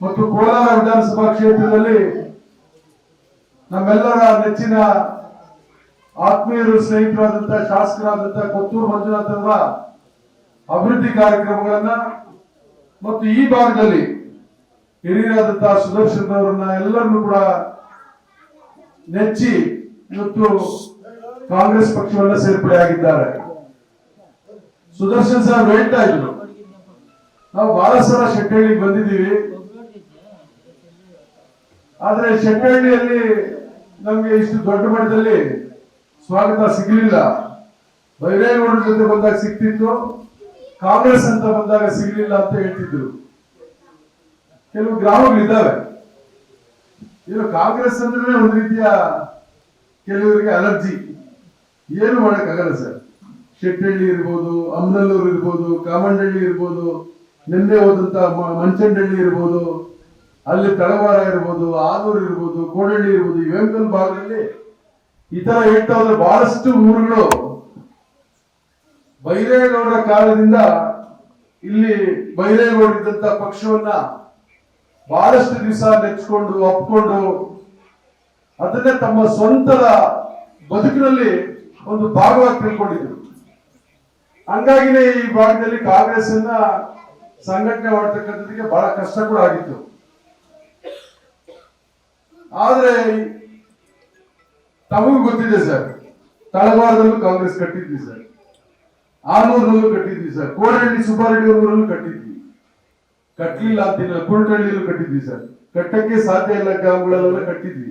ಮತ್ತು ಕೋಲಾರ ವಿಧಾನಸಭಾ ಕ್ಷೇತ್ರದಲ್ಲಿ ನಮ್ಮೆಲ್ಲರ ನೆಚ್ಚಿನ ಆತ್ಮೀಯರು ಸ್ನೇಹಿತರಾದಂತಹ ಶಾಸಕರಾದಂತಹ ಕೊತ್ತೂರು ಮಂಜುನಾಥ್ ಅವರ ಅಭಿವೃದ್ಧಿ ಕಾರ್ಯಕ್ರಮಗಳನ್ನ ಮತ್ತು ಈ ಭಾಗದಲ್ಲಿ ಹಿರಿಯರಾದಂತಹ ಸುದರ್ಶನ್ ಅವರನ್ನ ಎಲ್ಲರನ್ನು ಕೂಡ ನೆಚ್ಚಿ ಇವತ್ತು ಕಾಂಗ್ರೆಸ್ ಪಕ್ಷವನ್ನ ಸೇರ್ಪಡೆಯಾಗಿದ್ದಾರೆ ಸುದರ್ಶನ್ ಸರ್ ಹೇಳ್ತಾ ಇದ್ರು, ನಾವು ಬಹಳ ಸಲ ಬಂದಿದ್ದೀವಿ. ಆದ್ರೆ ಶೆಟ್ಟಹಳ್ಳಿಯಲ್ಲಿ ನಮಗೆ ಇಷ್ಟು ದೊಡ್ಡ ಮಟ್ಟದಲ್ಲಿ ಸ್ವಾಗತ ಸಿಗಲಿಲ್ಲ. ಬೈರೇಗೌಡರ ಜೊತೆ ಬಂದಾಗ ಸಿಕ್ತಿತ್ತು ಕಾಂಗ್ರೆಸ್ ಅಂತ ಬಂದಾಗ ಸಿಗಲಿಲ್ಲ ಅಂತ ಹೇಳ್ತಿದ್ರು. ಕೆಲವು ಗ್ರಾಮಗಳಿದ್ದಾವೆ ಏನು ಕಾಂಗ್ರೆಸ್ ಅಂದ್ರೆ ಒಂದು ರೀತಿಯ ಕೆಲವರಿಗೆ ಅಲರ್ಜಿ. ಏನು ಮಾಡೋಕ್ಕಾಗಲ್ಲ ಸರ್. ಶೆಟ್ಟಹಳ್ಳಿ ಇರ್ಬೋದು, ಅಮ್ನಲ್ಲೂರು ಇರ್ಬೋದು, ಕಾಮಂಡಳ್ಳಿ ಇರ್ಬೋದು, ನಿನ್ನೆ ಹೋದಂತ ಮಂಚಂಡಳ್ಳಿ ಇರ್ಬೋದು. ಅಲ್ಲಿ ತಳವಾರ ಇರ್ಬೋದು, ಆದೂರು ಇರ್ಬೋದು, ಕೋಡಳ್ಳಿ ಇರ್ಬೋದು ಇವೆಂಕಲ್ ವೆಂಕಲ್ ಭಾಗದಲ್ಲಿ ಈ ತರ ಹೇಳ್ತಾ ಬಹಳಷ್ಟು ಊರುಗಳು ಬೈರೇಗೌಡರ ಕಾಲದಿಂದ ಇಲ್ಲಿ ಬೈರೇಗೌಡ ಇದ್ದಂತ ಪಕ್ಷವನ್ನ ಬಹಳಷ್ಟು ದಿವಸ ನೆಚ್ಕೊಂಡು, ಒಪ್ಕೊಂಡು, ಅದನ್ನೇ ತಮ್ಮ ಸ್ವಂತದ ಬದುಕಿನಲ್ಲಿ ಒಂದು ಭಾಗವಾಗಿ ತಿಳ್ಕೊಂಡಿದ್ರು. ಹಂಗಾಗಿನೇ ಈ ಭಾಗದಲ್ಲಿ ಕಾಂಗ್ರೆಸ್ ಸಂಘಟನೆ ಮಾಡ್ತಕ್ಕಂಥದ್ದಕ್ಕೆ ಬಹಳ ಕಷ್ಟ ಕೂಡ ಆಗಿತ್ತು. ಆದ್ರೆ ತಮಗೂ ಗೊತ್ತಿದೆ ಸರ್, ತಳವಾರದಲ್ಲೂ ಕಾಂಗ್ರೆಸ್ ಕಟ್ಟಿದ್ವಿ ಸರ್. ಆರ್ನೂರಲ್ಲೂ ಕಟ್ಟಿದ್ವಿ ಸರ್. ಕೋಡಹಳ್ಳಿ ಸುಬ್ಬಾರೆಡ್ಡಿ ಅವರಲ್ಲೂ ಕಟ್ಟಿದ್ವಿ. ಕಟ್ಟಲಿಲ್ಲ ಅಂತಿಲ್ಲ ಕುರುಟಹಳ್ಳಿಯಲ್ಲೂ ಕಟ್ಟಿದ್ವಿ ಸರ್. ಕಟ್ಟಕ್ಕೆ ಸಾಧ್ಯ ಇಲ್ಲ, ಗ್ರಾಮಗಳಲ್ಲೆಲ್ಲ ಕಟ್ಟಿದ್ವಿ.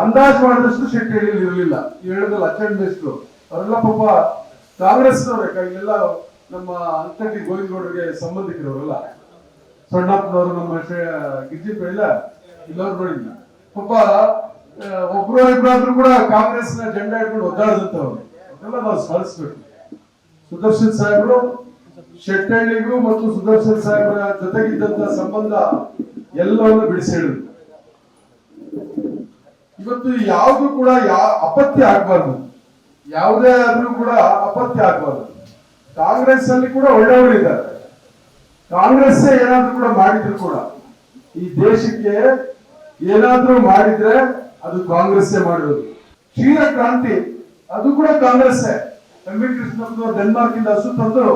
ಅಂದಾಜ್ ಮಾಡಿದಷ್ಟು ಶೆಟ್ಟಹಳ್ಳಿ ಇರಲಿಲ್ಲ. ಹೇಳಿದ್ರಲ್ಲ ಮೇಸ್ಟ್ರು ಅವರೆಲ್ಲ ಪಾಪ ಕಾಂಗ್ರೆಸ್ನವ್ರೆ ಇಲ್ಲೆಲ್ಲ ನಮ್ಮ ಅಂತಟಿ ಗೋವಿಂದಗೌಡರಿಗೆ ಸಂಬಂಧಿಕರವರೆಲ್ಲ. ಸಣ್ಣಪ್ಪನವರು ನಮ್ಮ ಗಿಜ್ಜಿ ಇಲ್ಲ ಇಲ್ಲವ್ರು ನೋಡಿದ್ವಿ ಪಾಪ ಒಬ್ರು ಇಬ್ಬರಾದ್ರೂ ಕೂಡ ಕಾಂಗ್ರೆಸ್ನ ಜೆಂಡಾ ಇಟ್ಕೊಂಡು ಒದ್ದಾಡದಂತವ್ರು ಅದೆಲ್ಲ ನಾವು ಸ್ಮರಿಸ್ಬೇಕು. ಸುದರ್ಶನ್ ಸಾಹೇಬ್ರು ಶೆಟ್ಟಹಳ್ಳಿಗೂ ಮತ್ತು ಸುದರ್ಶನ್ ಸಾಹೇಬ್ರ ಜೊತೆಗಿದ್ದಂತ ಸಂಬಂಧ ಎಲ್ಲವನ್ನು ಬಿಡಿಸಿ ಹೇಳಿದ್ರು ಇವತ್ತು ಯಾವುದು ಕೂಡ ಅಪತ್ಯ ಆಗ್ಬಾರ್ದು. ಯಾವುದೇ ಆದ್ರೂ ಕೂಡ ಅಪತ್ಯ ಆಗ್ಬಾರ್ದು. ಕಾಂಗ್ರೆಸ್ ಅಲ್ಲಿ ಕೂಡ ಒಳ್ಳೆಯವರು ಇದ್ದಾರೆ. ಕಾಂಗ್ರೆಸ್ ಏನಾದ್ರೂ ಕೂಡ ಮಾಡಿದ್ರು ಕೂಡ, ಈ ದೇಶಕ್ಕೆ ಏನಾದ್ರೂ ಮಾಡಿದ್ರೆ ಅದು ಕಾಂಗ್ರೆಸ್ ಮಾಡಿರೋದು. ಕ್ಷೀರ ಕ್ರಾಂತಿ, ಅದು ಕೂಡ ಕಾಂಗ್ರೆಸ್ ಎಂ ವಿ ಕೃಷ್ಣಪ್ಪನವರು ಡೆನ್ಮಾರ್ಕ್ ಇಂದ ಹಸು ತಂದು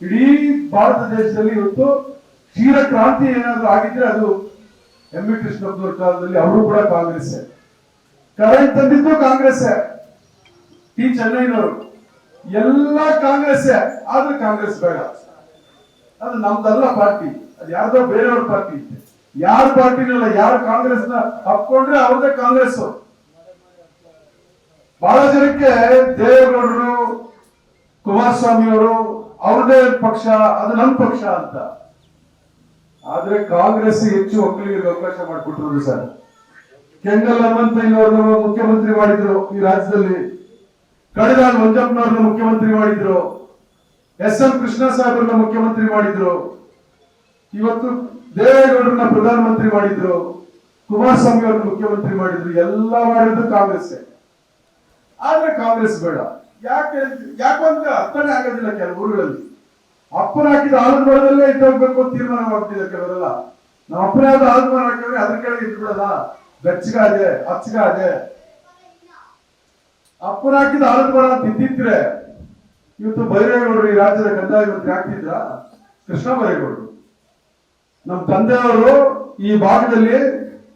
ಇಡೀ ಭಾರತ ದೇಶದಲ್ಲಿ ಇವತ್ತು ಕ್ಷೀರ ಕ್ರಾಂತಿ ಏನಾದ್ರೂ ಆಗಿದ್ರೆ ಅದು ಎಂ ವಿ ಕೃಷ್ಣಪ್ಪನವ್ರ ಕಾಲದಲ್ಲಿ ಅವರು ಕೂಡ ಕಾಂಗ್ರೆಸ್ ಕರೆಂಟ್ ತಂದಿದ್ದು ಕಾಂಗ್ರೆಸ್ ಟಿ ಚೆನ್ನೈನವರು ಎಲ್ಲ ಕಾಂಗ್ರೆಸ್ ಆದ್ರೆ ಕಾಂಗ್ರೆಸ್ ಬೇಡ. ಅದು ನಮ್ದಲ್ಲ ಪಾರ್ಟಿ. ಅದು ಯಾರ್ದೋ ಬೇರೆಯವ್ರ ಪಾರ್ಟಿ ಯಾರ ಪಾರ್ಟಿನಲ್ಲ, ಯಾರು ಕಾಂಗ್ರೆಸ್ನ ಹಾಕೊಂಡ್ರೆ ಅವ್ರದೇ ಕಾಂಗ್ರೆಸ್ ಬಹಳ ಜನಕ್ಕೆ ದೇವೇಗೌಡರು ಕುಮಾರಸ್ವಾಮಿ ಅವರು ಅವ್ರದೇ ಪಕ್ಷ, ಅದು ನಮ್ ಪಕ್ಷ ಅಂತ. ಆದ್ರೆ ಕಾಂಗ್ರೆಸ್ ಹೆಚ್ಚು ಒಕ್ಕಲಿಗೆ ಅವಕಾಶ ಮಾಡಿಬಿಟ್ರು ಸರ್ ಕೆಂಗಲ್ ಹನುಮಂತಯ್ಯನವ್ರನ್ನ ಮುಖ್ಯಮಂತ್ರಿ ಮಾಡಿದ್ರು ಈ ರಾಜ್ಯದಲ್ಲಿ. ಕಡಿದಾಳ್ ಮಂಜಪ್ಪನವ್ರನ್ನ ಮುಖ್ಯಮಂತ್ರಿ ಮಾಡಿದ್ರು. ಎಸ್ ಎಂ ಕೃಷ್ಣ ಸಾಹೇಬ್ರನ್ನ ಮುಖ್ಯಮಂತ್ರಿ ಮಾಡಿದ್ರು. ಇವತ್ತು ದೇವೇಗೌಡರನ್ನ ಪ್ರಧಾನಮಂತ್ರಿ ಮಾಡಿದ್ರು. ಕುಮಾರಸ್ವಾಮಿ ಅವ್ರನ್ನ ಮುಖ್ಯಮಂತ್ರಿ ಮಾಡಿದ್ರು. ಎಲ್ಲ ಮಾಡಿದ್ದು ಕಾಂಗ್ರೆಸ್ ಆದ್ರೆ ಕಾಂಗ್ರೆಸ್ ಬೇಡ. ಯಾಕೆ ಯಾಕಂತ ಅರ್ಥನೇ ಆಗೋದಿಲ್ಲ ಕೆಲವು ಊರುಗಳಲ್ಲಿ. ಅಪ್ಪನ ಹಾಕಿದ ಆಲದ ಇಟ್ಟೋಗ್ಬೇಕು ಅಂತ ತೀರ್ಮಾನ ಮಾಡ್ತಿದ್ದಾರೆ ಕೆಲವರೆಲ್ಲ. ನಾವು ಅಪ್ಪನೇ ಆದ ಆಲದ ಮರ ಹಾಕಿದ್ರೆ ಅದ್ರ ಕೆಳಗೆ ಬಿಡೋದ ಬೆಚ್ಚಗಾದೆ ಅಚ್ಚಗಾದೆ ಅಪ್ಪನ ಹಾಕಿದ ಆಲದ ಮರ ಅಂತ ಇವತ್ತು ಬೈರೇಗೌಡರು ಈ ರಾಜ್ಯದ ಕಂದಾಯ ಮಂತ್ರಿ ಆಗ್ತಿದ್ರ ಕೃಷ್ಣ ಬೈರೇಗೌಡರು. ನಮ್ಮ ತಂದೆಯವರು ಈ ಭಾಗದಲ್ಲಿ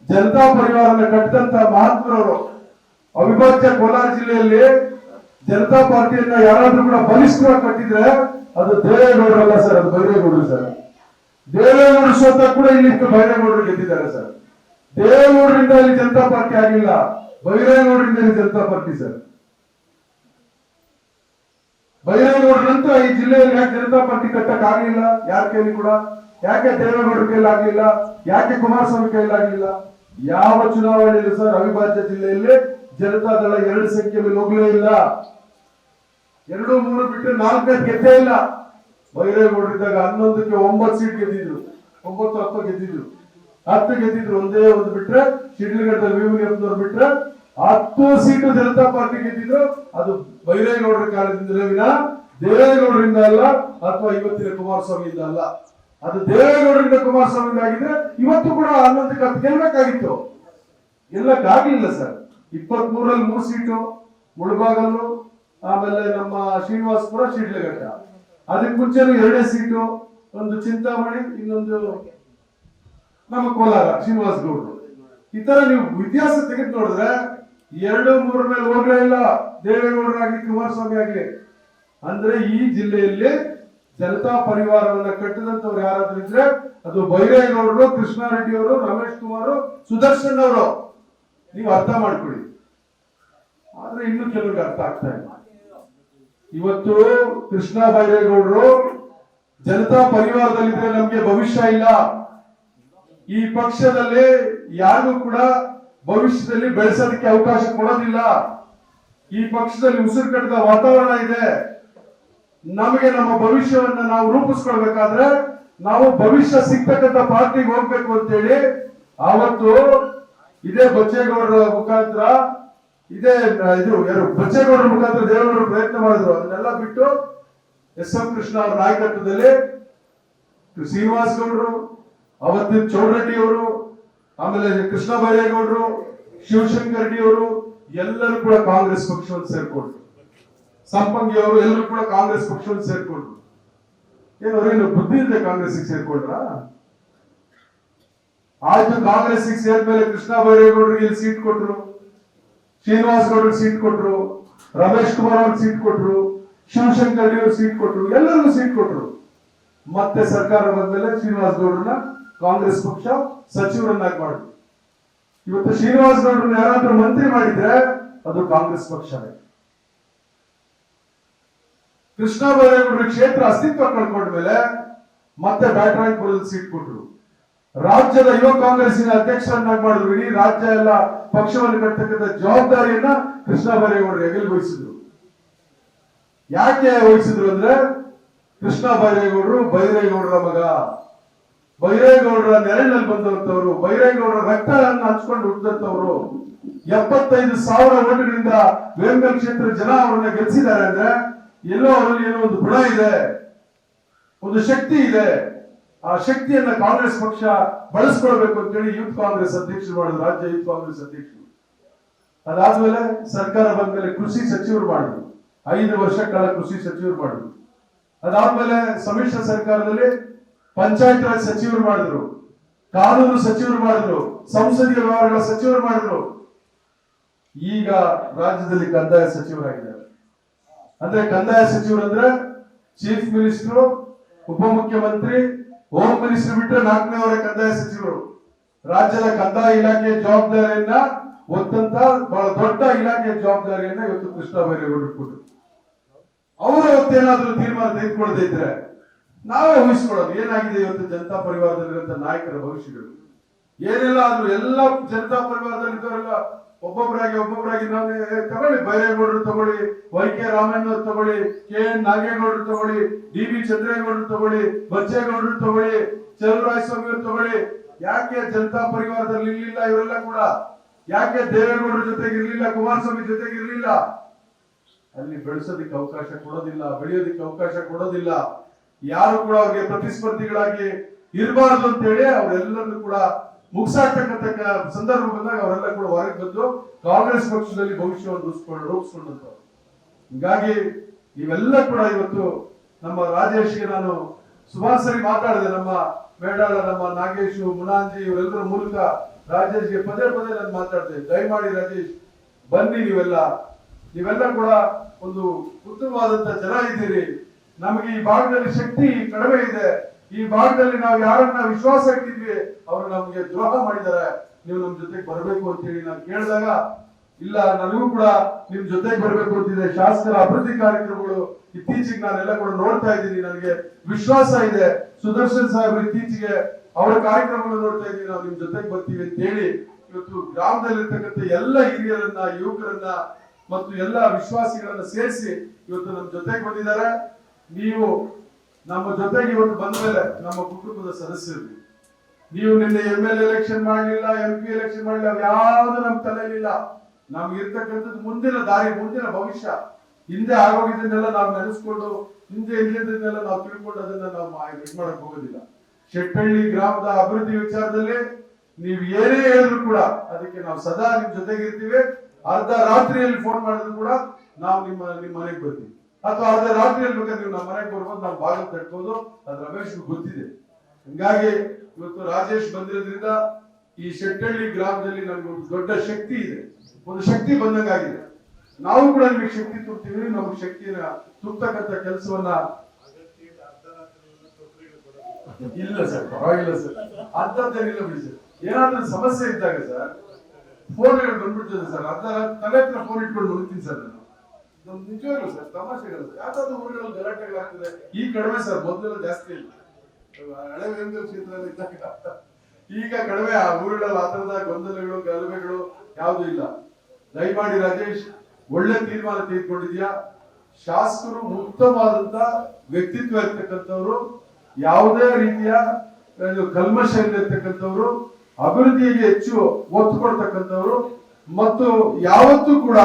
ಜನತಾ ಪರಿವಾರನ ಕಟ್ಟಿದಂತ ಮಹಾತ್ಮರವರು. ಅವಿಭಾಜ್ಯ ಕೋಲಾರ ಜಿಲ್ಲೆಯಲ್ಲಿ ಜನತಾ ಪಾರ್ಟಿಯನ್ನ ಯಾರಾದ್ರೂ ಕೂಡ ಬಲಿಷ್ಠವಾಗಿ ಕಟ್ಟಿದ್ರೆ ಅದು ದೇವೇಗೌಡರಲ್ಲ ಸರ್, ಅದು ಬೈರೇಗೌಡರು ಸರ್. ದೇವೇಗೌಡರು ಸ್ವತಃ ಕೂಡ ಇಲ್ಲಿ ಬೈರೇಗೌಡರು ಗೆದ್ದಿದ್ದಾರೆ ಸರ್. ದೇವೇಗೌಡರಿಂದ ಇಲ್ಲಿ ಜನತಾ ಪಾರ್ಟಿ ಆಗಿಲ್ಲ ಬೈರೇಗೌಡರಿಂದ ಇಲ್ಲಿ ಜನತಾ ಪಾರ್ಟಿ ಸರ್. ಬೈರೇನೂರಿನಂತ ಈ ಜಿಲ್ಲೆಯಲ್ಲಿ ಯಾಕೆ ಜನತಾ ಪಾರ್ಟಿ ಕಟ್ಟಕ್ ಆಗ್ಲಿಲ್ಲ? ಯಾರ ಕೈಲಿ ಕೂಡ? ಯಾಕೆ ದೇವೇಗೌಡರ ಕೈಲಿ ಆಗಲಿಲ್ಲ? ಯಾಕೆ ಕುಮಾರಸ್ವಾಮಿ ಕೈಲಿ ಆಗಲಿಲ್ಲ? ಯಾವ ಚುನಾವಣೆಯಲ್ಲಿ ಸರ್, ಅವಿಭಾಜ್ಯ ಜಿಲ್ಲೆಯಲ್ಲಿ ಜನತಾದಳ ಎರಡು ಸಂಖ್ಯೆ ಮೇಲೆ ಹೋಗ್ಲೇ ಇಲ್ಲ. ಎರಡು, ಮೂರು ಬಿಟ್ಟು ನಾಲ್ಕನೇ ಗೆದ್ದೇ ಇಲ್ಲ. ಬೈರೇಗೌಡರಿದ್ದಾಗ ಹನ್ನೊಂದಕ್ಕೆ ಒಂಬತ್ತು ಸೀಟ್ ಗೆದ್ದಿದ್ರು. ಒಂಬತ್ತು, ಹತ್ತು ಗೆದ್ದಿದ್ರು. ಹತ್ತು ಗೆದ್ದಿದ್ರು ಒಂದೇ ಒಂದು ಬಿಟ್ರೆ ಶಿಡ್ಲಘಟ್ಟದಲ್ಲಿ ವಿಮುನಿಯಪ್ಪನವ್ರು ಬಿಟ್ರೆ ಹತ್ತು ಸೀಟು ಜನತಾ ಪಾರ್ಟಿ ಗೆದ್ದಿದ್ರು. ಅದು ಬೈರೇಗೌಡರ ಕಾಲದಿಂದಲೇ ವಿನ, ದೇವೇಗೌಡರಿಂದ ಅಲ್ಲ ಅಥವಾ ಇವತ್ತಿನ ಕುಮಾರಸ್ವಾಮಿಯಿಂದ ಅಲ್ಲ. ಅದು ದೇವೇಗೌಡರಿಂದ ಕುಮಾರಸ್ವಾಮಿಯಿಂದ ಆಗಿದ್ರೆ ಇವತ್ತು ಕೂಡ ಅನ್ನೋದಕ್ಕೆ ಹತ್ತು ಗೆಲ್ಬೇಕಾಗಿತ್ತು ಗೆಲ್ಲಕ್ಕಾಗಲಿಲ್ಲ ಸರ್. ಇಪ್ಪತ್ತ್ ಮೂರಲ್ಲಿ ಮೂರು ಸೀಟು, ಮುಳಬಾಗಲು, ಆಮೇಲೆ ನಮ್ಮ ಶ್ರೀನಿವಾಸಪುರ, ಶಿಡ್ಲಘಟ್ಟ. ಅದಕ್ಕೆ ಮುಂಚೆನೂ ಎರಡೇ ಸೀಟು, ಒಂದು ಚಿಂತಾಮಣಿ, ಇನ್ನೊಂದು ನಮ್ಮ ಕೋಲಾರ ಶ್ರೀನಿವಾಸ ಗೌಡರು ಈ ತರ ನೀವು ಇತಿಹಾಸ ತೆಗೆದು ನೋಡಿದ್ರೆ ಎರಡು ಮೂರ ಮೇಲೆ ಹೋಗ್ಲೇ ಇಲ್ಲ ದೇವೇಗೌಡರಾಗ್ಲಿ ಕುಮಾರಸ್ವಾಮಿ ಆಗ್ಲಿ. ಅಂದ್ರೆ ಈ ಜಿಲ್ಲೆಯಲ್ಲಿ ಜನತಾ ಪರಿವಾರವನ್ನ ಕಟ್ಟಿದಂತವ್ರು ಯಾರಾದ್ರೂ ಇದ್ರೆ ಅದು ಬೈರೇಗೌಡರು ಕೃಷ್ಣಾರೆಡ್ಡಿ ಅವರು ರಮೇಶ್ ಕುಮಾರ್, ಸುದರ್ಶನ್ ಅವರು. ನೀವು ಅರ್ಥ ಮಾಡ್ಕೊಳ್ಳಿ. ಆದ್ರೆ ಇನ್ನು ಕೆಲವ್ರಿಗೆ ಅರ್ಥ ಆಗ್ತಾ ಇಲ್ಲ. ಇವತ್ತು ಕೃಷ್ಣ ಬೈರೇಗೌಡರು ಜನತಾ ಪರಿವಾರದಲ್ಲಿದ್ರೆ ನಮ್ಗೆ ಭವಿಷ್ಯ ಇಲ್ಲ. ಈ ಪಕ್ಷದಲ್ಲಿ ಯಾರಿಗೂ ಕೂಡ ಭವಿಷ್ಯದಲ್ಲಿ ಬೆಳೆಸೋದಕ್ಕೆ ಅವಕಾಶ ಕೊಡೋದಿಲ್ಲ. ಈ ಪಕ್ಷದಲ್ಲಿ ಉಸಿರು ಕಟ್ಟಿದ ವಾತಾವರಣ ಇದೆ. ನಮಗೆ ನಮ್ಮ ಭವಿಷ್ಯವನ್ನ ನಾವು ರೂಪಿಸ್ಕೊಳ್ಬೇಕಾದ್ರೆ ನಾವು ಭವಿಷ್ಯ ಸಿಗ್ತಕ್ಕಂಥ ಪಾರ್ಟಿಗೆ ಹೋಗ್ಬೇಕು ಅಂತೇಳಿ ಆವತ್ತು ಇದೇ ಬಚ್ಚೇಗೌಡರ ಮುಖಾಂತರ, ಇದೇ, ಇದು, ಯಾರು, ಬಚ್ಚೇಗೌಡರ ಮುಖಾಂತರ ದೇವೇಗೌಡರು ಪ್ರಯತ್ನ ಮಾಡಿದ್ರು. ಅದನ್ನೆಲ್ಲ ಬಿಟ್ಟು ಎಸ್ ಎಂ ಕೃಷ್ಣ ಅವರ ನಾಯಕತ್ವದಲ್ಲಿ ಶ್ರೀನಿವಾಸ್ ಗೌಡರು ಅವತ್ತಿನ ಚೌಡರೆಡ್ಡಿ ಅವರು ಆಮೇಲೆ ಕೃಷ್ಣ ಬೈರೇಗೌಡರು, ಶಿವಶಂಕರ್ ರೆಡ್ಡಿ ಅವರು ಎಲ್ಲರೂ ಕೂಡ ಕಾಂಗ್ರೆಸ್ ಪಕ್ಷವನ್ನು ಸೇರ್ಕೊಂಡ್ರು. ಸಂಪಂಗಿ ಅವರು ಎಲ್ಲರೂ ಕೂಡ ಕಾಂಗ್ರೆಸ್ ಪಕ್ಷವನ್ನು ಸೇರ್ಕೊಂಡ್ರು. ಏನು, ಅವ್ರೇನು ಬುದ್ಧಿ ಇದೆ ಕಾಂಗ್ರೆಸ್ ಸೇರ್ಕೊಂಡ್ರ? ಆಯ್ತು ಕಾಂಗ್ರೆಸ್ ಸೇರ್ಮೇಲೆ ಕೃಷ್ಣ ಬೈರೇಗೌಡರಿಗೆ ಇಲ್ಲಿ ಸೀಟ್ ಕೊಟ್ರು? ಶ್ರೀನಿವಾಸ್ ಗೌಡರು ಸೀಟ್ ಕೊಟ್ರು, ರಮೇಶ್ ಕುಮಾರ್ ಅವ್ರಿಗೆ ಸೀಟ್ ಕೊಟ್ರು, ಶಿವಶಂಕರ್ ರೆಡ್ಡಿ ಅವ್ರಿಗೆ ಸೀಟ್ ಕೊಟ್ರು, ಎಲ್ಲರಿಗೂ ಸೀಟ್ ಕೊಟ್ರು. ಮತ್ತೆ ಸರ್ಕಾರ ಬಂದ್ಮೇಲೆ ಶ್ರೀನಿವಾಸ್ ಗೌಡ್ರನ್ನ ಕಾಂಗ್ರೆಸ್ ಪಕ್ಷ ಸಚಿವರನ್ನಾಗಿ ಮಾಡಿದ್ರು. ಇವತ್ತು ಶ್ರೀನಿವಾಸ್ ಗೌಡ್ರನ್ನ ಯಾರಾದ್ರೂ ಮಂತ್ರಿ ಮಾಡಿದ್ರೆ ಅದು ಕಾಂಗ್ರೆಸ್ ಪಕ್ಷವೇ. ಕೃಷ್ಣ ಬೈರೇಗೌಡರ ಕ್ಷೇತ್ರ ಅಸ್ತಿತ್ವ ಕಳ್ಕೊಂಡ್ಮೇಲೆ ಮತ್ತೆ ಬ್ಯಾಟರಾಯಪುರದಲ್ಲಿ ಸೀಟ್ ಕೊಟ್ರು. ರಾಜ್ಯದ ಯುವ ಕಾಂಗ್ರೆಸ್ಸಿನ ಅಧ್ಯಕ್ಷರನ್ನಾಗಿ ಮಾಡಿದ್ರು. ಇಡೀ ರಾಜ್ಯ ಎಲ್ಲ ಪಕ್ಷವನ್ನು ಕಟ್ಟತಕ್ಕಂಥ ಜವಾಬ್ದಾರಿಯನ್ನ ಕೃಷ್ಣ ಬೈರೇಗೌಡರು ಹೆಗಲು ವಹಿಸಿದ್ರು? ಯಾಕೆ ವಹಿಸಿದ್ರು ಅಂದ್ರೆ ಕೃಷ್ಣ ಬೈರೇಗೌಡರು ಬೈರೇಗೌಡರ ಮಗ. ಬೈರೇಗೌಡರ ನೆರಳಿನಲ್ಲಿ ಬಂದಂತವರು ಬೈರೇಗೌಡರ ರಕ್ತವನ್ನು ಹಂಚ್ಕೊಂಡು ಹುಟ್ಟಿದಂತವರು ಎಪ್ಪತ್ತೈದು ಸಾವಿರ ಓಟಿನಿಂದ ವೇಮಗಲ್ ಕ್ಷೇತ್ರ ಜನ ಅವರನ್ನ ಗೆಲ್ಲಿಸಿದ್ದಾರೆ ಅಂದ್ರೆ ಎಲ್ಲೋ ಅವರಲ್ಲಿ ಏನೋ ಒಂದು ಗುಣ ಇದೆ, ಒಂದು ಶಕ್ತಿ ಇದೆ. ಆ ಶಕ್ತಿಯನ್ನ ಕಾಂಗ್ರೆಸ್ ಪಕ್ಷ ಬಳಸ್ಕೊಳ್ಬೇಕು ಅಂತೇಳಿ ಯೂತ್ ಕಾಂಗ್ರೆಸ್ ಅಧ್ಯಕ್ಷರು ಮಾಡಿದ್ರು, ರಾಜ್ಯ ಯೂತ್ ಕಾಂಗ್ರೆಸ್ ಅಧ್ಯಕ್ಷರು. ಅದಾದ್ಮೇಲೆ ಸರ್ಕಾರ ಬಂದ ಮೇಲೆ ಕೃಷಿ ಸಚಿವರು ಮಾಡಿದ್ರು. ಐದು ವರ್ಷ ಕಾಲ ಕೃಷಿ ಸಚಿವರು ಮಾಡಿದ್ರು. ಅದಾದ್ಮೇಲೆ ಸಮ್ಮಿಶ್ರ ಸರ್ಕಾರದಲ್ಲಿ ಪಂಚಾಯತ್ ರಾಜ್ ಸಚಿವರು ಮಾಡಿದ್ರು, ಕಾನೂನು ಸಚಿವರು ಮಾಡಿದ್ರು, ಸಂಸದೀಯ ವ್ಯವಹಾರಗಳ ಸಚಿವರು ಮಾಡಿದ್ರು. ಈಗ ರಾಜ್ಯದಲ್ಲಿ ಕಂದಾಯ ಸಚಿವರಾಗಿದ್ದಾರೆ. ಅಂದ್ರೆ ಕಂದಾಯ ಸಚಿವರು ಅಂದ್ರೆ ಚೀಫ್ ಮಿನಿಸ್ಟರ್ ಉಪಮುಖ್ಯಮಂತ್ರಿ ಹೋಮ್ ಮಿನಿಸ್ಟರ್ ಬಿಟ್ಟರೆ ನಾಲ್ಕನೇವರ ಕಂದಾಯ ಸಚಿವರು. ರಾಜ್ಯದ ಕಂದಾಯ ಇಲಾಖೆಯ ಜವಾಬ್ದಾರಿಯನ್ನ ಒತ್ತಂತ ಬಹಳ ದೊಡ್ಡ ಇಲಾಖೆಯ ಜವಾಬ್ದಾರಿಯನ್ನ ಇವತ್ತು ಕೃಷ್ಣ ಬೈರೇಗೌಡರು ಅವರು ಅವತ್ತೇನಾದ್ರೂ ತೀರ್ಮಾನ ತೆಗೆದುಕೊಳ್ಳದೆ ಇದ್ರೆ ನಾವೇ ಊಹಿಸ್ಕೊಳ್ಳೋದು, ಏನಾಗಿದೆ ಇವತ್ತು ಜನತಾ ಪರಿವಾರದಲ್ಲಿರುವಂತ ನಾಯಕರ ಭವಿಷ್ಯಗಳು? ಏನೆಲ್ಲ ಆದ್ರೂ ಎಲ್ಲ ಜನತಾ ಪರಿವಾರದಲ್ಲಿ ಇದ್ದವರೆಲ್ಲ ಒಬ್ಬೊಬ್ಬರಾಗಿ ಒಬ್ಬೊಬ್ಬರಾಗಿ ನಾವು ತಗೊಳ್ಳಿ, ಬೈರೇಗೌಡರು ತಗೊಳ್ಳಿ, ವೈ ಕೆ ರಾಮಣ್ಣವ್ರು ತಗೊಳ್ಳಿ, ಕೆ ಎನ್ ನಾಗೇಗೌಡರು ತಗೊಳ್ಳಿ, ಡಿ ಬಿ ಚಂದ್ರೇಗೌಡರು ತಗೊಳ್ಳಿ, ಬಚ್ಚೇಗೌಡರು ತಗೊಳ್ಳಿ ಚಲುವರಾಯಸ್ವಾಮಿ ಅವರು ತಗೊಳ್ಳಿ, ಯಾಕೆ ಜನತಾ ಪರಿವಾರದಲ್ಲಿ ಇರ್ಲಿಲ್ಲ ಇವರೆಲ್ಲ ಕೂಡ? ಯಾಕೆ ದೇವೇಗೌಡರ ಜೊತೆಗೆ ಇರ್ಲಿಲ್ಲ, ಕುಮಾರಸ್ವಾಮಿ ಜೊತೆಗೆ ಇರ್ಲಿಲ್ಲ? ಅಲ್ಲಿ ಬೆಳೆಸೋದಿಕ್ಕೆ ಅವಕಾಶ ಕೊಡೋದಿಲ್ಲ, ಬೆಳೆಯೋದಿಕ್ಕೆ ಅವಕಾಶ ಕೊಡೋದಿಲ್ಲ. ಯಾರು ಕೂಡ ಅವ್ರಿಗೆ ಪ್ರತಿಸ್ಪರ್ಧಿಗಳಾಗಿ ಇರಬಾರ್ದು ಅಂತೇಳಿ ಅವರೆಲ್ಲರೂ ಕೂಡ ಮುಗಿಸಾಕ್ತಕ್ಕಂಥ ಸಂದರ್ಭ ಬಂದಾಗ ಅವರೆಲ್ಲ ಕೂಡ ಹೊರಗೆ ಬಂದು ಕಾಂಗ್ರೆಸ್ ಪಕ್ಷದಲ್ಲಿ ಭವಿಷ್ಯವನ್ನು ರೂಪಿಸ್ಕೊಂಡು ರೂಪಿಸ್ಕೊಂಡಂತವ್ರು. ಹೀಗಾಗಿ ಇವೆಲ್ಲ ಕೂಡ ಇವತ್ತು ನಮ್ಮ ರಾಜೇಶ್ಗೆ ನಾನು ಸುಮಾರು ಸರಿ ಮಾತಾಡಿದೆ. ನಮ್ಮ ಮೇಡಾಳ ನಮ್ಮ ನಾಗೇಶ್, ಮುನಾಂಜಿ ಇವರೆಲ್ಲರ ಮೂಲಕ ರಾಜೇಶ್ಗೆ ಪದೇ ಪದೇ ನಾನು ಮಾತಾಡ್ತೇನೆ. ದಯಮಾಡಿ ರಾಜೇಶ್, ಬನ್ನಿ ನೀವೆಲ್ಲ. ನೀವೆಲ್ಲ ಕೂಡ ಒಂದು ಉತ್ತಮವಾದಂತ ಜನ ಇದ್ದೀರಿ. ನಮಗೆ ಈ ಭಾಗದಲ್ಲಿ ಶಕ್ತಿ ಕಡಿಮೆ ಇದೆ. ಈ ಭಾಗದಲ್ಲಿ ನಾವು ಯಾರನ್ನ ವಿಶ್ವಾಸ ಇಟ್ಟಿದ್ವಿ, ಅವರು ನಮಗೆ ದ್ರೋಹ ಮಾಡಿದ್ದಾರೆ. ನೀವು ನಮ್ ಜೊತೆಗೆ ಬರಬೇಕು ಅಂತೇಳಿ ನಾನು ಕೇಳಿದಾಗ, ಇಲ್ಲ, ನನಗೂ ಕೂಡ ನಿಮ್ ಜೊತೆಗೆ ಬರಬೇಕು ಅಂತಿದೆ. ಶಾಸಕರ ಅಭಿವೃದ್ಧಿ ಕಾರ್ಯಕ್ರಮಗಳು ಇತ್ತೀಚೆಗೆ ನಾನೆಲ್ಲ ಕೂಡ ನೋಡ್ತಾ ಇದ್ದೀನಿ. ನನಗೆ ವಿಶ್ವಾಸ ಇದೆ. ಸುದರ್ಶನ್ ಸಾಹೇಬ್ ಇತ್ತೀಚೆಗೆ ಅವರ ಕಾರ್ಯಕ್ರಮಗಳು ನೋಡ್ತಾ ಇದ್ದೀವಿ ನಾವು ನಿಮ್ ಜೊತೆಗೆ ಬರ್ತೀವಿ ಅಂತ ಹೇಳಿ ಇವತ್ತು ಗ್ರಾಮದಲ್ಲಿರ್ತಕ್ಕಂಥ ಎಲ್ಲ ಹಿರಿಯರನ್ನ, ಯುವಕರನ್ನ ಮತ್ತು ಎಲ್ಲ ವಿಶ್ವಾಸಿಗಳನ್ನ ಸೇರಿಸಿ ಇವತ್ತು ನಮ್ಮ ಜೊತೆಗೆ ಬಂದಿದ್ದಾರೆ. ನೀವು ನಮ್ಮ ಜೊತೆಗೆ ಇವತ್ತು ಬಂದ ಮೇಲೆ ನಮ್ಮ ಕುಟುಂಬದ ಸದಸ್ಯರು ನೀವು ನಿನ್ನೆ ಎಂ ಎಲ್ ಎಲೆಕ್ಷನ್ ಮಾಡಲಿಲ್ಲ ಎಂ ಪಿ ಎಲೆಕ್ಷನ್ ಮಾಡಲಿಲ್ಲ ಯಾವ್ದು ನಮ್ಮ ತಲೆಯಲ್ಲಿಲ್ಲ. ನಮ್ಗೆ ಇರ್ತಕ್ಕಂಥದ್ದು ಮುಂದಿನ ದಾರಿ, ಮುಂದಿನ ಭವಿಷ್ಯ. ಹಿಂದೆ ಆಗೋಗಿದ್ದನ್ನೆಲ್ಲ ನಾವು ನೆನೆಸ್ಕೊಂಡು ಹಿಂದೆ ಇಲ್ಲದನ್ನೆಲ್ಲ ನಾವು ತಿಳ್ಕೊಂಡು ಅದನ್ನ ನಾವು ಇದು ಮಾಡಕ್ ಹೋಗೋದಿಲ್ಲ. ಶೆಟ್ಟಳ್ಳಿ ಗ್ರಾಮದ ಅಭಿವೃದ್ಧಿ ವಿಚಾರದಲ್ಲಿ ನೀವು ಏನೇ ಹೇಳಿದ್ರು ಕೂಡ ಅದಕ್ಕೆ ನಾವು ಸದಾ ನಿಮ್ ಜೊತೆಗೆ ಇರ್ತೀವಿ. ಅರ್ಧ ರಾತ್ರಿಯಲ್ಲಿ ಫೋನ್ ಮಾಡಿದ್ರು ಕೂಡ ನಾವು ನಿಮ್ಮ ನಿಮ್ಮ ಮನೆಗೆ ಬರ್ತೀವಿ. ಅಥವಾ ಅದೇ ರಾತ್ರಿಯಲ್ಲಿ ಬೇಕಾದ್ರೆ ನೀವು ನಮ್ಮ ಮನೆಗೆ ಬರ್ಬೋದು ನಾವು ಬಾಗಿಲು ತಟ್ಬೋದು, ಅದು ರಮೇಶ್ ಗೊತ್ತಿದೆ. ಹಂಗಾಗಿ ಇವತ್ತು ರಾಜೇಶ್ ಬಂದಿರೋದ್ರಿಂದ ಈ ಶೆಟ್ಟಳ್ಳಿ ಗ್ರಾಮದಲ್ಲಿ ನಮ್ಗೆ ಒಂದು ದೊಡ್ಡ ಶಕ್ತಿ ಇದೆ. ಒಂದು ಶಕ್ತಿ ಬಂದಂಗಾಗಿದೆ. ನಾವು ಕೂಡ ನಿಮಗೆ ಶಕ್ತಿ ತುಂಬ್ತೀವಿ ನಮ್ಗೆ ಶಕ್ತಿನ ತುಂಬತಕ್ಕಂಥ ಕೆಲಸವನ್ನ ಇಲ್ಲ ಸರ್, ಪರವಾಗಿಲ್ಲ ಸರ್. ಅಂತದ್ದೇನಿಲ್ಲ ಬಿಡಿ ಸರ್. ಏನಾದ್ರೂ ಸಮಸ್ಯೆ ಇದ್ದಾಗ ಸರ್ ಫೋನ್ಗಳು ಬಂದ್ಬಿಡ್ತದೆ ಸರ್. ರಾತ್ರಿ ತಲೆ ಹತ್ರ ಫೋನ್ ಇಟ್ಕೊಂಡು ಹೋಗ್ತೀನಿ ಸರ್ ನಾನು. ನಮ್ ನಿಜವಾಗ್ಲೂ ಸರ್ ತಮಾಷೆಗಳು ಯಾವ್ದಾದ್ರು ಊರುಗಳಲ್ಲಿ ಗಲಾಟೆಗಳಾಗ್ತದೆ ಈ ಕಡಿಮೆ ಸರ್, ಮೊದಲೆಲ್ಲ ಜಾಸ್ತಿ ಇಲ್ಲ. ಹಳೆ ವೇಂದ್ರ ಕ್ಷೇತ್ರದಲ್ಲಿ ಇದ್ದಾಗ ಈಗ ಕಡಿಮೆ, ಆ ಊರುಗಳಲ್ಲಿ ಆ ತರದ ಗೊಂದಲಗಳು, ಗಲಭೆಗಳು ಯಾವುದು ಇಲ್ಲ. ದಯಮಾಡಿ ರಾಜೇಶ್, ಒಳ್ಳೆ ತೀರ್ಮಾನ ತೆಗೆದುಕೊಂಡಿದ್ಯಾ ಶಾಸಕರು ಮುಕ್ತವಾದಂತ ವ್ಯಕ್ತಿತ್ವ ಇರ್ತಕ್ಕಂಥವ್ರು, ಯಾವುದೇ ರೀತಿಯ ಕಲ್ಮಶ ಇರ್ತಕ್ಕಂಥವ್ರು ಅಭಿವೃದ್ಧಿಗೆ ಹೆಚ್ಚು ಒತ್ತು ಕೊಡ್ತಕ್ಕಂಥವ್ರು, ಮತ್ತು ಯಾವತ್ತೂ ಕೂಡ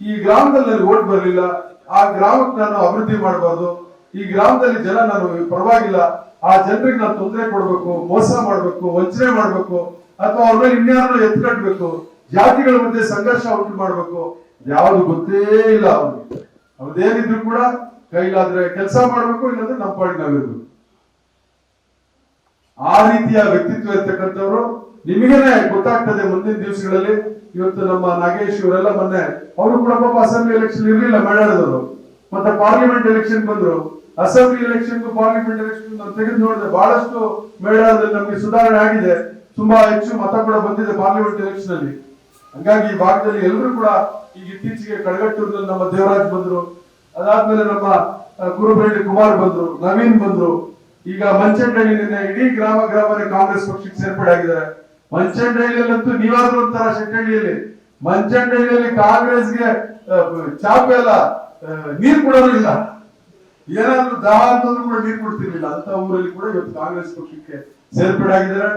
ಈ ಗ್ರಾಮದಲ್ಲಿ ಓಟ್ ಬರಲಿಲ್ಲ. ಆ ಗ್ರಾಮಕ್ಕೆ ನಾನು ಅಭಿವೃದ್ಧಿ ಮಾಡಬಾರ್ದು. ಈ ಗ್ರಾಮದಲ್ಲಿ ಜನ ನಾನು ಪರವಾಗಿಲ್ಲ. ಆ ಜನರಿಗೆ ನಾನು ತೊಂದರೆ ಕೊಡಬೇಕು, ಮೋಸ ಮಾಡಬೇಕು, ವಂಚನೆ ಮಾಡಬೇಕು, ಅಥವಾ ಅವ್ರ ಮೇಲೆ ಇನ್ಯಾರನ್ನ ಜಾತಿಗಳ ಮಧ್ಯೆ ಸಂಘರ್ಷ ಉಂಟು ಮಾಡಬೇಕು. ಯಾವ್ದು ಗೊತ್ತೇ ಇಲ್ಲ ಅವ್ರಿಗೆ. ಅವ್ರದ್ದೇನಿದ್ರು ಕೂಡ ಕೈಲಾದ್ರೆ ಕೆಲಸ ಮಾಡಬೇಕು, ಇಲ್ಲಾಂದ್ರೆ ನಮ್ಮ ಪಾಡಿಗೆ ನಾವಿರ್ಬೇಕು. ಆ ರೀತಿಯ ವ್ಯಕ್ತಿತ್ವ ಇರ್ತಕ್ಕಂಥವ್ರು ನಿಮಗೇನೆ ಗೊತ್ತಾಗ್ತದೆ ಮುಂದಿನ ದಿವಸಗಳಲ್ಲಿ ಇವತ್ತು ನಮ್ಮ ನಾಗೇಶ್ ಇವರೆಲ್ಲ ಮೊನ್ನೆ, ಅವರು ಕೂಡ ಪಾಪ ಅಸೆಂಬ್ಲಿ ಎಲೆಕ್ಷನ್ ಇರಲಿಲ್ಲ ಮಳ್ಳಾಳದವರು ಮತ್ತೆ ಪಾರ್ಲಿಮೆಂಟ್ ಎಲೆಕ್ಷನ್ ಬಂದ್ರು. ಅಸೆಂಬ್ಲಿ ಎಲೆಕ್ಷನ್ ಪಾರ್ಲಿಮೆಂಟ್ ಎಲೆಕ್ಷನ್ ತೆಗೆದು ನೋಡಿದ್ರೆ ಬಹಳಷ್ಟು ಮೇಳದಲ್ಲಿ ನಮಗೆ ಸುಧಾರಣೆ ಆಗಿದೆ. ತುಂಬಾ ಹೆಚ್ಚು ಮತ ಕೂಡ ಬಂದಿದೆ ಪಾರ್ಲಿಮೆಂಟ್ ಎಲೆಕ್ಷನ್ ಅಲ್ಲಿ. ಹಂಗಾಗಿ ಈ ಭಾಗದಲ್ಲಿ ಎಲ್ಲರೂ ಕೂಡ ಈಗ ಇತ್ತೀಚೆಗೆ ಕಡಗಟ್ಟೂರಿನಲ್ಲಿ ನಮ್ಮ ದೇವರಾಜ್ ಬಂದ್ರು. ಅದಾದ್ಮೇಲೆ ನಮ್ಮ ಗುರುಬೆಳ್ಳಿ ಕುಮಾರ್ ಬಂದ್ರು, ನವೀನ್ ಬಂದ್ರು. ಈಗ ಮಂಚಂಡಿ ಇಡೀ ಗ್ರಾಮ ಗ್ರಾಮನೇ ಕಾಂಗ್ರೆಸ್ ಪಕ್ಷಕ್ಕೆ ಸೇರ್ಪಡೆ ಆಗಿದ್ದಾರೆ. ಮಂಚಂಡಳ್ಳಿಯಲ್ಲಂತೂ ನೀವಾದ್ರೂ ಒಂಥರ ಶೆಟ್ಟಳ್ಳಿಯಲ್ಲಿ. ಮಂಚಂಡಳ್ಳಿಯಲ್ಲಿ ಕಾಂಗ್ರೆಸ್ಗೆ ಚಾಪ ಎಲ್ಲ ನೀರ್ ಕೊಡೋರು ಇಲ್ಲ. ಏನಾದ್ರೂ ದಾಹ ಅಂತಂದ್ರೂ ಕೂಡ ನೀರ್ ಕೊಡ್ತಿರ್ಲಿಲ್ಲ. ಅಂತ ಊರಲ್ಲಿ ಕೂಡ ಇವತ್ತು ಕಾಂಗ್ರೆಸ್ ಪಕ್ಷಕ್ಕೆ ಸೇರ್ಪಡೆ ಆಗಿದ್ದಾರೆ